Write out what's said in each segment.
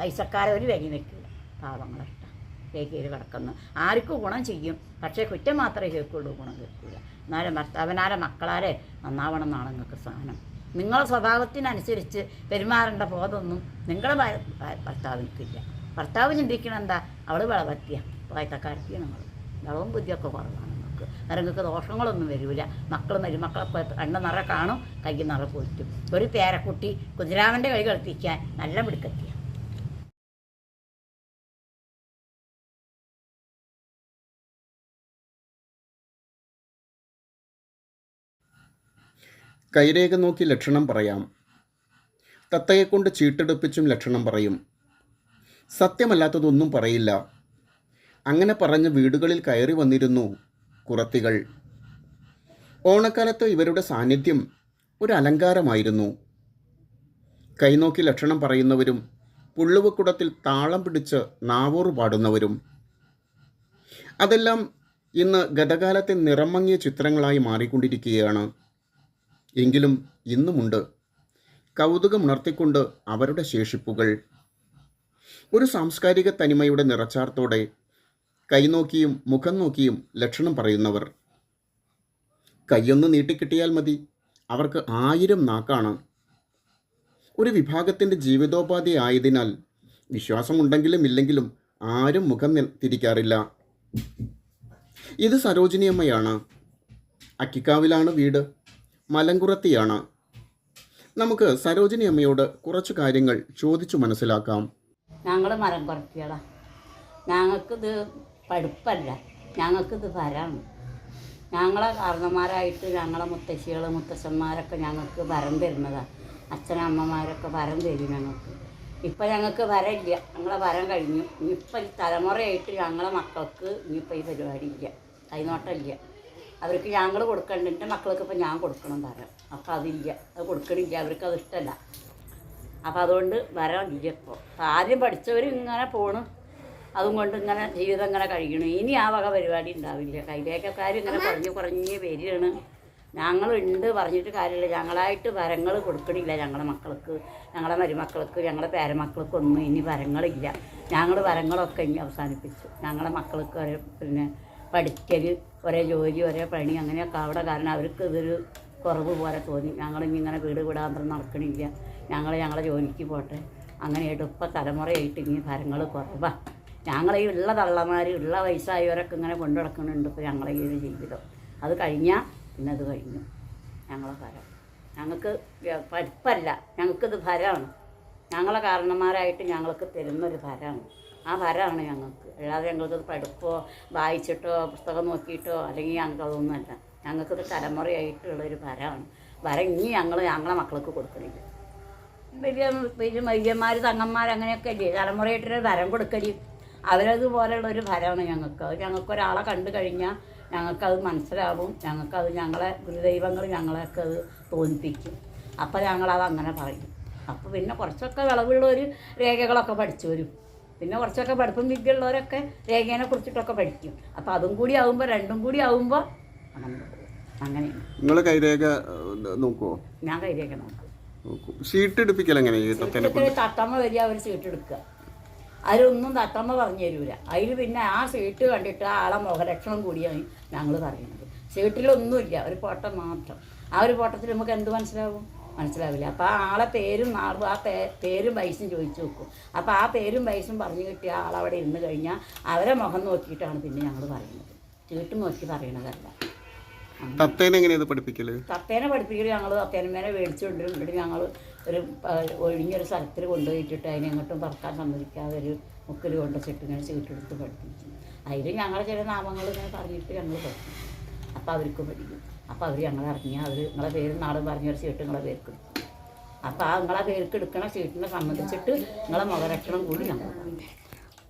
പൈസക്കാരെ ഒരു വെങ്ങി വെക്കില്ല. പാവങ്ങളിഷ്ടം രേഖയിൽ കിടക്കുന്നു. ആർക്കും ഗുണം ചെയ്യും. പക്ഷേ കുറ്റം മാത്രമേ കേൾക്കുള്ളൂ ഗുണം കേൾക്കില്ല എന്നാലും ഭർത്താവിനാരെ മക്കളാരെ നന്നാവണം എന്നാണ് നിങ്ങൾക്ക് സാധനം നിങ്ങളുടെ സ്വഭാവത്തിനനുസരിച്ച് പെരുമാറേണ്ട ബോധമൊന്നും ഭ- ഭർത്താവിനിക്കില്ല ഭർത്താവ് ചിന്തിക്കണം എന്താ? അവൾ വിളവത്തിയ വായത്തക്കാരത്തിയ നമ്മൾ വിളവും ബുദ്ധിയൊക്കെ കുറവാണ് നിങ്ങൾക്ക് നിങ്ങൾക്ക് ദോഷങ്ങളൊന്നും വരില്ല മക്കൾ മരുമക്കളൊക്കെ കണ്ണ നിറ കാണും കൈ നിറ പോറ്റും ഒരു പേരക്കുട്ടി കുതിരാമന്റെ കൈ കളിപ്പിക്കാൻ നല്ല മിടുക്കെത്തിയ. കൈരേഖ നോക്കി ലക്ഷണം പറയാം. തത്തയെക്കൊണ്ട് ചീട്ടെടുപ്പിച്ചും ലക്ഷണം പറയും. സത്യമല്ലാത്തതൊന്നും പറയില്ല. അങ്ങനെ പറഞ്ഞ് വീടുകളിൽ കയറി വന്നിരുന്നു കുറത്തികൾ. ഓണക്കാലത്ത് ഇവരുടെ സാന്നിധ്യം ഒരു അലങ്കാരമായിരുന്നു. കൈനോക്കി ലക്ഷണം പറയുന്നവരും പുള്ളുവക്കുടത്തിൽ താളം പിടിച്ച് നാവൂറ് പാടുന്നവരും. അതെല്ലാം ഇന്ന് ഗതകാലത്തെ നിറം മങ്ങിയ ചിത്രങ്ങളായി മാറിക്കൊണ്ടിരിക്കുകയാണ്. എങ്കിലും ഇന്നുമുണ്ട്. കൗതുകമുണർത്തിക്കൊണ്ട് അവരുടെ ശേഷിപ്പുകൾ. ഒരു സാംസ്കാരിക തനിമയുടെ നിറച്ചാർത്തോടെ കൈനോക്കിയും മുഖം നോക്കിയും ലക്ഷണം പറയുന്നവർ. കൈയൊന്ന് നീട്ടിക്കിട്ടിയാൽ മതി. അവർക്ക് ആയിരം നാക്കാണ്. ഒരു വിഭാഗത്തിന്റെ ജീവിതോപാധി ആയതിനാൽ വിശ്വാസമുണ്ടെങ്കിലും ഇല്ലെങ്കിലും ആരും മുഖം തിരിക്കാറില്ല. ഇത് സരോജിനിയമ്മയാണ്. അക്കിക്കാവിലാണ് വീട്. മലങ്കുറത്തിയാണ്. നമുക്ക് സരോജിനി അമ്മയോട് കുറച്ച് കാര്യങ്ങൾ ചോദിച്ചു മനസ്സിലാക്കാം. ഞങ്ങൾ മരം കുറയ്ക്കടാ ഞങ്ങൾക്കിത് പഠിപ്പല്ല. ഞങ്ങൾക്കിത് വരാണ്. ഞങ്ങളെ കാരണന്മാരായിട്ട് ഞങ്ങളെ മുത്തശ്ശികൾ മുത്തശ്ശന്മാരൊക്കെ ഞങ്ങൾക്ക് വരം തരുന്നതാണ് അച്ഛനമ്മമാരൊക്കെ വരം തരും ഞങ്ങൾക്ക്. ഇപ്പം ഞങ്ങൾക്ക് വരയില്ല ഞങ്ങളെ വരം കഴിഞ്ഞു. ഇനിയിപ്പം ഈ തലമുറയായിട്ട് ഞങ്ങളെ മക്കൾക്ക് ഇനിയിപ്പോൾ ഈ പരിപാടി ഇല്ല. കൈനോട്ടമില്ല അവർക്ക് ഞങ്ങൾ കൊടുക്കണ്ട മക്കൾക്ക് ഇപ്പം ഞാൻ കൊടുക്കണം പറയാം. അപ്പം അതില്ല അത് കൊടുക്കണില്ല അവർക്ക് അത് ഇഷ്ടമല്ല. അപ്പം അതുകൊണ്ട് വരാനില്ല ഇപ്പോൾ ആദ്യം പഠിച്ചവർ ഇങ്ങനെ പോണു. അതും കൊണ്ട് ഇങ്ങനെ ജീവിതം ഇങ്ങനെ കഴിക്കണം ഇനി ആ വക പരിപാടി ഉണ്ടാവില്ല. കൈരേഖക്കാർ ഇങ്ങനെ കുറഞ്ഞ് കുറഞ്ഞ് വരികയാണ്. ഞങ്ങളുണ്ട് പറഞ്ഞിട്ട് കാര്യമില്ല. ഞങ്ങളായിട്ട് വരങ്ങൾ കൊടുക്കണില്ല ഞങ്ങളുടെ മക്കൾക്ക്. ഞങ്ങളുടെ മരുമക്കൾക്ക് ഞങ്ങളുടെ പേരമക്കൾക്കൊന്നും ഇനി വരങ്ങളില്ല. ഞങ്ങൾ വരങ്ങളൊക്കെ ഇനി അവസാനിപ്പിച്ചു. ഞങ്ങളുടെ മക്കൾക്ക് പിന്നെ പഠിക്കൽ ഒരേ ജോലി ഒരേ പണി അങ്ങനെയൊക്കെ അവിടെ കാരണം അവർക്ക് ഇതൊരു കുറവ് പോലെ തോന്നി. ഞങ്ങളിനി ഇങ്ങനെ വീട് വിടാന്തരം നടക്കണില്ല. ഞങ്ങൾ ഞങ്ങളെ ജോലിക്ക് പോട്ടെ. അങ്ങനെയായിട്ട് ഇപ്പം തലമുറയായിട്ട് ഇനി ഫലങ്ങൾ കുറവാണ് ഞങ്ങളെ ഈ ഉള്ള തള്ളമാർ ഉള്ള വയസ്സായവരൊക്കെ ഇങ്ങനെ കൊണ്ടു നടക്കുന്നുണ്ട് ഇപ്പോൾ ഞങ്ങളെ ഈ ഒരു ജീവിതം. അത് കഴിഞ്ഞാൽ പിന്നെ അത് കഴിഞ്ഞു. ഞങ്ങളെ ഫലം. ഞങ്ങൾക്ക് പഠിപ്പല്ല. ഞങ്ങൾക്കിത് ഫലമാണ്. ഞങ്ങളെ കാരണന്മാരായിട്ട് ഞങ്ങൾക്ക് തരുന്നൊരു ഫലമാണ്. ആ വരമാണ് ഞങ്ങൾക്ക്. അല്ലാതെ ഞങ്ങൾക്ക് പഠിപ്പോ വായിച്ചിട്ടോ പുസ്തകം നോക്കിയിട്ടോ അല്ലെങ്കിൽ ഞങ്ങൾക്ക് അതൊന്നുമല്ല. തലമുറയായിട്ടുള്ള തലമുറയായിട്ടുള്ളൊരു വരമാണ് വരം ഇനി ഞങ്ങൾ ഞങ്ങളെ മക്കൾക്ക് കൊടുക്കണില്ല. വലിയ വലിയ വൈദ്യന്മാർ തങ്ങന്മാർ അങ്ങനെയൊക്കെ അല്ലേ തലമുറയായിട്ടൊരു വരം കൊടുക്കൽ. അവരതുപോലെയുള്ള ഒരു വരമാണ് ഞങ്ങൾക്ക്. അത് ഞങ്ങൾക്ക് ഒരാളെ കണ്ടു കഴിഞ്ഞാൽ ഞങ്ങൾക്കത് മനസ്സിലാവും. ഞങ്ങൾക്കത് ഞങ്ങളെ ഗുരുദൈവങ്ങൾ ഞങ്ങളെയൊക്കെ അത് തോന്നിപ്പിക്കും. അപ്പോൾ ഞങ്ങളത് അങ്ങനെ പറയും. അപ്പോൾ പിന്നെ കുറച്ചൊക്കെ വിളവുള്ളവർ രേഖകളൊക്കെ പഠിച്ചു വരും. പിന്നെ കുറച്ചൊക്കെ പഠിപ്പും വിദ്യയുള്ളവരൊക്കെ രേഖേനെ കുറിച്ചിട്ടൊക്കെ പഠിക്കും. അപ്പോൾ അതും കൂടി ആവുമ്പോൾ രണ്ടും കൂടി ആവുമ്പോൾ അങ്ങനെ അങ്ങനെയാണ്. നിങ്ങൾ കൈരേഖ നോക്കുമോ ഞാൻ കൈരേഖ നോക്കും. ഷീട്ട് എടുപ്പിക്കൽ എങ്ങനെ തത്തമ്മ വരിക അവർ സീറ്റ് എടുക്കുക അതിലൊന്നും തത്തമ്മ പറഞ്ഞു തരൂല. അതിൽ പിന്നെ ആ സീറ്റ് കണ്ടിട്ട് ആ ആളെ മുഖലക്ഷണം കൂടിയാണ് ഞങ്ങൾ പറയുന്നത്. സീറ്റിലൊന്നുമില്ല ഒരു പോട്ടം മാത്രം. ആ ഒരു പോട്ടത്തിൽ നമുക്ക് എന്ത് മനസ്സിലാവും? മനസ്സിലാവില്ല. അപ്പോൾ ആ ആളെ പേരും നാളും ആ പേ പേരും പൈസയും ചോദിച്ചു നോക്കും. അപ്പോൾ ആ പേരും പൈസയും പറഞ്ഞു കിട്ടിയ ആളവിടെ ഇരുന്ന് കഴിഞ്ഞാൽ അവരെ മുഖം നോക്കിയിട്ടാണ് പിന്നെ ഞങ്ങൾ പറയുന്നത്. ചീട്ട് നോക്കി പറയണതല്ല. തത്തേനെ എങ്ങനെയാണ് പഠിപ്പിക്കൽ? തത്തേനെ പഠിപ്പിക്കൽ ഞങ്ങൾ തത്തേനമേനെ മേടിച്ചു കൊണ്ടുവരും എന്നിട്ട് ഞങ്ങൾ ഒരു ഒഴിഞ്ഞൊരു സ്ഥലത്തിൽ കൊണ്ടുപോയിട്ടിട്ട് അതിനെ എങ്ങോട്ടും പറക്കാൻ സമ്മതിക്കാതെ ഒരു മുക്കിൽ കൊണ്ട് ചെട്ട് ഇങ്ങനെ ചീട്ടെടുത്ത് പഠിപ്പിച്ചു അതിൽ ഞങ്ങളെ ചില നാമങ്ങൾ ഇങ്ങനെ പറഞ്ഞിട്ട് ഞങ്ങൾ പഠിക്കും അപ്പോൾ അവർക്ക് പഠിക്കും. അപ്പോൾ അവർ ഞങ്ങളെ ഇറങ്ങി അവർ നിങ്ങളെ പേരും നാളും പറഞ്ഞൊരു ചീട്ട് നിങ്ങളെ പേർക്ക്. അപ്പോൾ ആ നിങ്ങളെ പേർക്ക് എടുക്കണ ചീട്ടിനെ സംബന്ധിച്ചിട്ട് നിങ്ങളെ മുഖരക്ഷണം കൂടി ഞങ്ങൾ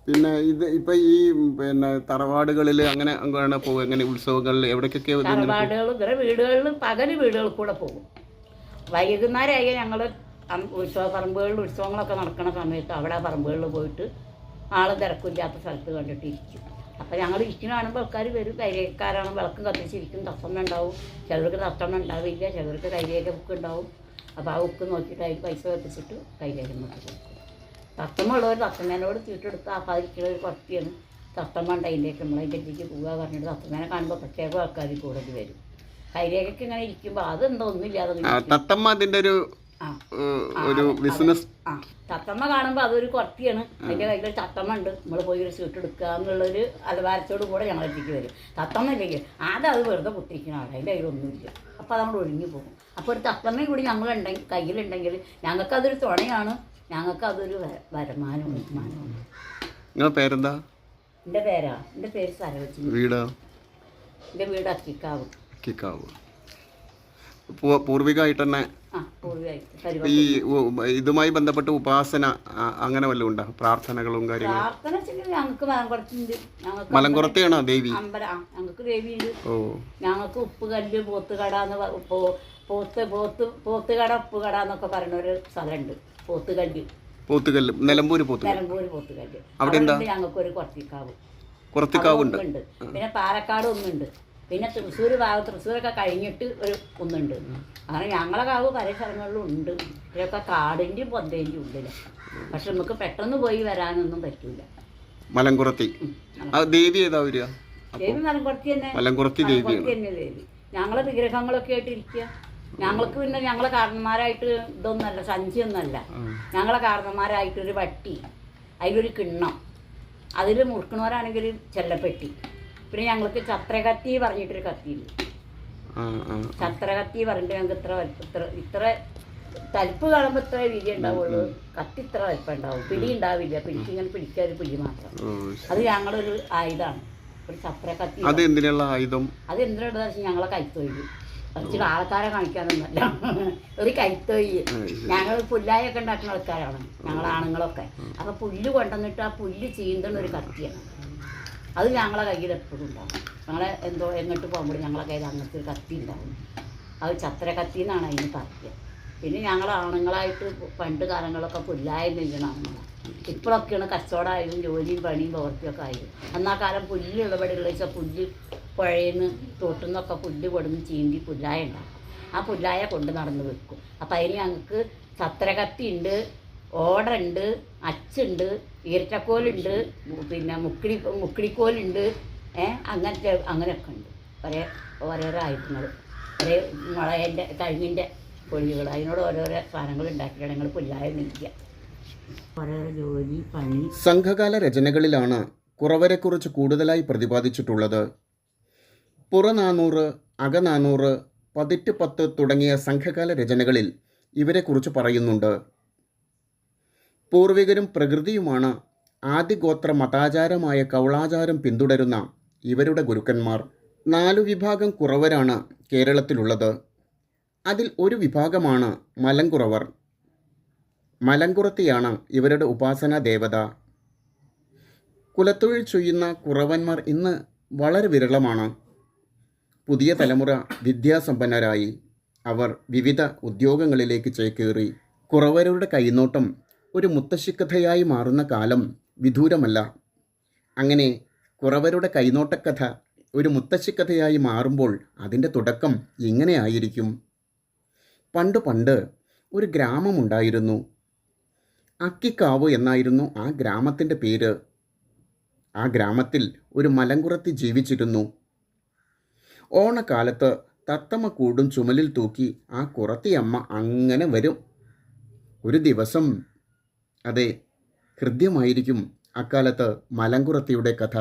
പിന്നെ ഇത് ഇപ്പൊ ഈ പിന്നെ തറവാടുകളിൽ അങ്ങനെ അങ്ങനെ പോകും എങ്ങനെ ഉത്സവങ്ങളിൽ എവിടേക്കൊക്കെ? തറവാടുകൾ ഇവരെ വീടുകളിൽ പകൽ വീടുകളിൽ കൂടെ പോകും. വൈകുന്നേരമായി ഞങ്ങൾ ഉത്സവ പറമ്പുകളിൽ ഉത്സവങ്ങളൊക്കെ നടക്കുന്ന സമയത്ത് അവിടെ പറമ്പുകളിൽ പോയിട്ട് ആളെ തിരക്കില്ലാത്ത സ്ഥലത്ത് കണ്ടിട്ട് ഇരിക്കും. അപ്പോൾ ഞങ്ങൾ ഇരിക്കുന്ന കാണുമ്പോൾ ആൾക്കാർ വരും കൈരേക്കാരാണ്. വിളക്ക് കത്തിച്ചിരിക്കും തത്തമ്മ ഉണ്ടാവും. ചിലർക്ക് തത്തമ്മ ഉണ്ടാവില്ല ചിലർക്ക് കൈരേഖ ബുക്ക് ഉണ്ടാവും. അപ്പോൾ ആ ബുക്ക് നോക്കിയിട്ട് അതിൽ പൈസ കത്തിച്ചിട്ട് കൈരേഖ നോക്കി കൊടുക്കും. തത്തമ്മ ഉള്ളവർ തത്തമ്മേനോട് ചീട്ടെടുത്ത് ആക്കാതിരിക്കുന്ന ഒരു കുറച്ചാണ് തത്തമ്മ ഉണ്ട് അതിന്റെയൊക്കെ നമ്മൾ അതിന്റെ അടുത്തേക്ക് പോവുക പറഞ്ഞിട്ട് തത്തമ്മേനെ കാണുമ്പോൾ പ്രത്യേക ആൾക്കാർ കൂടുതൽ വരും. കൈരേഖയ്ക്ക് ഇങ്ങനെ ഇരിക്കുമ്പോൾ അതെന്തോ ഒന്നുമില്ലാതെ തത്തമ്മ അതിന്റെ ഒരു ഒരു ബിസിനസ് തത്തമ്മ കാണുമ്പോൾ അതൊരു കുറത്തിയാണ് അതിന്റെ കയ്യിൽ തത്തമ്മ ഉണ്ട് നമ്മൾ പോയി ഒരു സ്വീറ്റ് എടുക്കുക എന്നുള്ളൊരു അലവാരത്തോട് കൂടെ ഞങ്ങൾ എത്തിക്ക് വരും. തത്തമ്മ ഇല്ലെങ്കിൽ ആദ്യം അത് വെറുതെ കുത്തിരിക്കണം അവിടെ അതിന്റെ കയ്യിലൊന്നുമില്ല അപ്പോൾ നമ്മൾ ഒഴിഞ്ഞു പോകും. അപ്പോൾ ഒരു തത്തമ്മ കൂടി ഞങ്ങൾ ഉണ്ടെങ്കിൽ കയ്യിലുണ്ടെങ്കിൽ ഞങ്ങൾക്ക് അതൊരു തുണയാണ്. ഞങ്ങൾക്ക് അതൊരു വരുമാനവും നിങ്ങളെ പേരെന്താ? എന്റെ പേരാ? എന്റെ പേര് സരവച്ചി വീടാ? എന്റെ വീട് അക്കിക്കാവ്. അക്കിക്കാവ്. പൂർവികമായിട്ട് തന്നെ ആ. ഈ ഇതുമായി ബന്ധപ്പെട്ട് ഉപാസന അങ്ങനെ വല്ലതും ഉണ്ടോ? പ്രാർത്ഥനകളും കാര്യങ്ങളും? പ്രാർത്ഥന വെച്ചെങ്കിൽ ഞങ്ങൾക്ക് മരം കുറച്ചുണ്ട് ഞങ്ങൾക്ക് മലങ്കുറത്തെയാണോ ദേവി? അമ്പലം ആ ഞങ്ങൾക്ക് ദേവിയുണ്ട്. ഓ. ഞങ്ങൾക്ക് ഉപ്പ് കല്ല് പോത്ത് കട എന്ന് പ- പോ- പോത്ത് പോത്ത് പോത്ത് കട ഉപ്പ് കട എന്നൊക്കെ പറയുന്ന ഒരു സ്ഥലമുണ്ട്. പോത്ത് കല്ല്. പോത്തുകല്ല് നിലമ്പൂര് പോത്തുകല്ല് നിലമ്പൂർ പോത്ത് കല്ല്. അവിടെ ഞങ്ങൾക്കൊരു കുറത്തിക്കാവ്. കുറത്തിക്കാവുണ്ട്. ഉണ്ട്. പിന്നെ പാലക്കാട് ഒന്നുണ്ട്. പിന്നെ തൃശ്ശൂർ ഭാഗം തൃശ്ശൂരൊക്കെ കഴിഞ്ഞിട്ട് ഒരു ഒന്നുണ്ട്. അങ്ങനെ ഞങ്ങളെ കാവ് പല സ്ഥലങ്ങളിലും ഉണ്ട്. ഇതൊക്കെ കാടിന്റെയും പൊന്തേന്റെയും ഉള്ളിലാണ് പക്ഷെ നമുക്ക് പെട്ടെന്ന് പോയി വരാനൊന്നും പറ്റൂല. മലങ്കുറത്തി. ദേവി ഏതാ വരിക? ദേവി മലങ്കുറത്തി തന്നെ. മലങ്കുറത്തി ദേവി ദേവി. ഞങ്ങളെ വിഗ്രഹങ്ങളൊക്കെ ആയിട്ട് ഇരിക്കുക ഞങ്ങൾക്ക് പിന്നെ ഞങ്ങളെ കാരണന്മാരായിട്ട് ഇതൊന്നല്ല സഞ്ചിയൊന്നല്ല ഞങ്ങളെ കാരണന്മാരായിട്ടൊരു വട്ടി അതിലൊരു കിണ്ണം. അതിൽ മുറുക്കണവരാണെങ്കിൽ ചെല്ലപ്പെട്ടി. പിന്നെ ഞങ്ങൾക്ക് ചത്രകത്തി പറഞ്ഞിട്ടൊരു കത്തിയില്ല? ചത്രകത്തി പറഞ്ഞിട്ട് ഞങ്ങൾക്ക് ഇത്ര ഇത്ര ഇത്ര തലപ്പ് കാണുമ്പോൾ ഇത്ര വീതി ഉണ്ടാവുള്ളൂ. കത്തി ഇത്ര വലിപ്പം ഉണ്ടാവും. പിടി ഉണ്ടാവില്ല. പിടിക്ക് ഇങ്ങനെ പിടിക്കാൻ പിടി മാത്രം. അത് ഞങ്ങളൊരു ആയുധമാണ്. ഒരു ചത്രകത്തി അത് എന്തിനുള്ള ആയുധം? അത് എന്തിനാ ഞങ്ങളെ കൈത്തൊഴിൽ. കുറച്ച് ആൾക്കാരെ കാണിക്കാനൊന്നല്ല ഒരു കൈത്തൊഴി ഞങ്ങൾ പുല്ലായൊക്കെ ഉണ്ടാക്കുന്ന ആൾക്കാരാണ്. ഞങ്ങൾ ആണുങ്ങളൊക്കെ. അപ്പൊ പുല്ല് കൊണ്ടുവന്നിട്ട് ആ പുല്ല് ചീന്തണ ഒരു കത്തിയാണ്. അത് ഞങ്ങളെ കയ്യിൽ എപ്പോഴും ഉണ്ടാവും. ഞങ്ങളെ എന്തോ എങ്ങോട്ട് പോകുമ്പോൾ ഞങ്ങളെ കയ്യിൽ അങ്ങനത്തെ ഒരു കത്തി ഉണ്ടാവും. അത് ചത്ര കത്തി എന്നാണ് അതിന് പറയുക പിന്നെ ഞങ്ങൾ ആണുങ്ങളായിട്ട് പണ്ട് കാലങ്ങളൊക്കെ പുല്ലായ ആണുങ്ങളാണ് ഇപ്പോഴൊക്കെയാണ് കച്ചവടമായും ജോലിയും പണിയും പ്രവൃത്തിയൊക്കെ ആയത്. അന്നാ കാലം പുല്ല് ഇടപെടുള്ള വെച്ചാൽ പുല്ല് പുഴയിന്ന് തോട്ടിൽ നിന്നൊക്കെ പുല്ല് കൊടുന്ന് ചീന്തി പുല്ലായ ഉണ്ടാക്കും. ആ പുല്ലായ കൊണ്ട് നടന്ന് വെക്കും. അപ്പം അതിന് ഞങ്ങൾക്ക് ചത്രകത്തി ഉണ്ട് ഓടുണ്ട് അച്ചുണ്ട് ഈർച്ചക്കോലുണ്ട് പിന്നെ മുക്കിടി മുക്കിടിക്കോലുണ്ട് ഏഹ് അങ്ങനത്തെ അങ്ങനെയൊക്കെ ഉണ്ട് ഒരേ ഓരോരോ ആയുധങ്ങൾ ഒരേ മുളകന്റെ കഴിഞ്ഞിന്റെ പൊഴികൾ അതിനോട് ഓരോരോ സാധനങ്ങൾ ഉണ്ടാക്കിയിട്ടാണ് ഞങ്ങൾ പുല്ലായം നിൽക്കുക ഓരോരോ ജോലി പണി. സംഘകാല രചനകളിലാണ് കുറവരെക്കുറിച്ച് കൂടുതലായി പ്രതിപാദിച്ചിട്ടുള്ളത്. പുറനാനൂറ് അകനാനൂറ് പതിറ്റ് പത്ത് തുടങ്ങിയ സംഘകാല രചനകളിൽ ഇവരെക്കുറിച്ച് പറയുന്നുണ്ട്. പൂർവികരും പ്രകൃതിയുമാണ് ആദിഗോത്ര മതാചാരമായ കൗളാചാരം പിന്തുടരുന്ന ഇവരുടെ ഗുരുക്കന്മാർ. നാലു വിഭാഗം കുറവരാണ് കേരളത്തിലുള്ളത്. അതിൽ ഒരു വിഭാഗമാണ് മലങ്കുറവർ. മലങ്കുറത്തിയാണ് ഇവരുടെ ഉപാസനാ ദേവത. കുലത്തൊഴിൽ ചെയ്യുന്ന കുറവന്മാർ ഇന്ന് വളരെ വിരളമാണ്. പുതിയ തലമുറ വിദ്യാസമ്പന്നരായി. അവർ വിവിധ ഉദ്യോഗങ്ങളിലേക്ക് ചേക്കേറി. കുറവരുടെ കൈനോട്ടം ഒരു മുത്തശ്ശിക്കഥയായി മാറുന്ന കാലം വിദൂരമല്ല. അങ്ങനെ കുറവരുടെ കൈനോട്ടക്കഥ ഒരു മുത്തശ്ശിക്കഥയായി മാറുമ്പോൾ അതിന്റെ തുടക്കം ഇങ്ങനെയായിരിക്കും പണ്ട് പണ്ട് ഒരു ഗ്രാമമുണ്ടായിരുന്നു അക്കിക്കാവ് എന്നായിരുന്നു ആ ഗ്രാമത്തിന്റെ പേര്. ആ ഗ്രാമത്തിൽ ഒരു മലങ്കുറത്തി ജീവിച്ചിരുന്നു. ഓണക്കാലത്ത് തത്തമ്മ കൂടും ചുമലിൽ തൂക്കി ആ കുറത്തിയമ്മ അങ്ങനെ വരും. ഒരു ദിവസം അതെ ഹൃദ്യമായിരിക്കും അക്കാലത്ത് മലങ്കുറത്തിയുടെ കഥ.